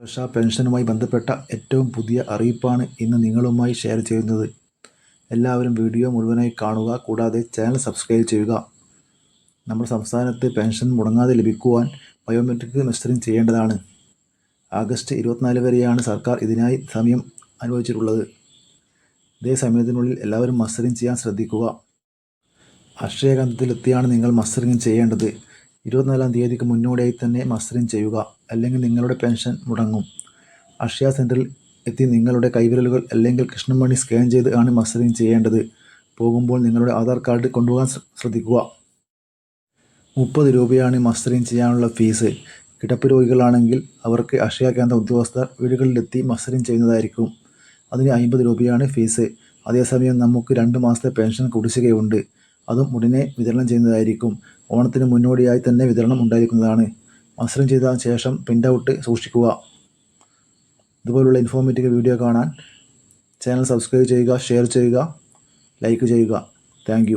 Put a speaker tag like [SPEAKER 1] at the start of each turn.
[SPEAKER 1] സുരക്ഷാ പെൻഷനുമായി ബന്ധപ്പെട്ട ഏറ്റവും പുതിയ അറിയിപ്പാണ് ഇന്ന് നിങ്ങളുമായി ഷെയർ ചെയ്യുന്നത്. എല്ലാവരും വീഡിയോ മുഴുവനായി കാണുക കൂടാതെ ചാനൽ സബ്സ്ക്രൈബ് ചെയ്യുക. നമ്മുടെ സംസ്ഥാനത്ത് പെൻഷൻ മുടങ്ങാതെ ലഭിക്കുവാൻ ബയോമെട്രിക് മസ്റ്ററിംഗ് ചെയ്യേണ്ടതാണ്. ആഗസ്റ്റ് ഇരുപത്തിനാല് വരെയാണ് സർക്കാർ ഇതിനായി സമയം അനുവദിച്ചിട്ടുള്ളത്. ഇതേ സമയത്തിനുള്ളിൽ എല്ലാവരും മസ്റ്ററിംഗ് ചെയ്യാൻ ശ്രദ്ധിക്കുക. അക്ഷയ കേന്ദ്രത്തിലെത്തിയാണ് നിങ്ങൾ മസ്റ്ററിംഗ് ചെയ്യേണ്ടത്. ഇരുപത്തിനാലാം തീയതിക്ക് മുന്നോടിയായി തന്നെ മസ്റ്ററിംഗ് ചെയ്യുക അല്ലെങ്കിൽ നിങ്ങളുടെ പെൻഷൻ മുടങ്ങും. അക്ഷയ സെന്ററിൽ എത്തി നിങ്ങളുടെ കൈവിരലുകൾ അല്ലെങ്കിൽ കൃഷ്ണമണി സ്കാൻ ചെയ്ത് ആണ് മസ്റ്ററിംഗ് ചെയ്യേണ്ടത്. പോകുമ്പോൾ നിങ്ങളുടെ ആധാർ കാർഡ് കൊണ്ടുപോകാൻ ശ്ര- ശ്രദ്ധിക്കുക. മുപ്പത് രൂപയാണ് മസ്റ്ററിംഗ് ചെയ്യാനുള്ള ഫീസ്. കിടപ്പ് രോഗികളാണെങ്കിൽ അവർക്ക് അക്ഷയ കേന്ദ്ര ഉദ്യോഗസ്ഥർ വീടുകളിലെത്തി മസ്റ്ററിംഗ് ചെയ്യുന്നതായിരിക്കും. അതിന് അമ്പത് രൂപയാണ് ഫീസ്. അതേസമയം നമുക്ക് രണ്ട് മാസത്തെ പെൻഷൻ കുടിശ്ശികയുണ്ട്. അതും ഉടനെ വിതരണം ചെയ്യുന്നതായിരിക്കും. ഓണത്തിന് മുന്നോടിയായി തന്നെ വിതരണം ഉണ്ടായിരിക്കുന്നതാണ്. മത്സരം ചെയ്ത ശേഷം പ്രിന്റ് ഔട്ട് സൂക്ഷിക്കുക. ഇതുപോലുള്ള ഇൻഫോർമേറ്റീവ് വീഡിയോ കാണാൻ ചാനൽ സബ്സ്ക്രൈബ് ചെയ്യുക ഷെയർ ചെയ്യുക ലൈക്ക് ചെയ്യുക. താങ്ക്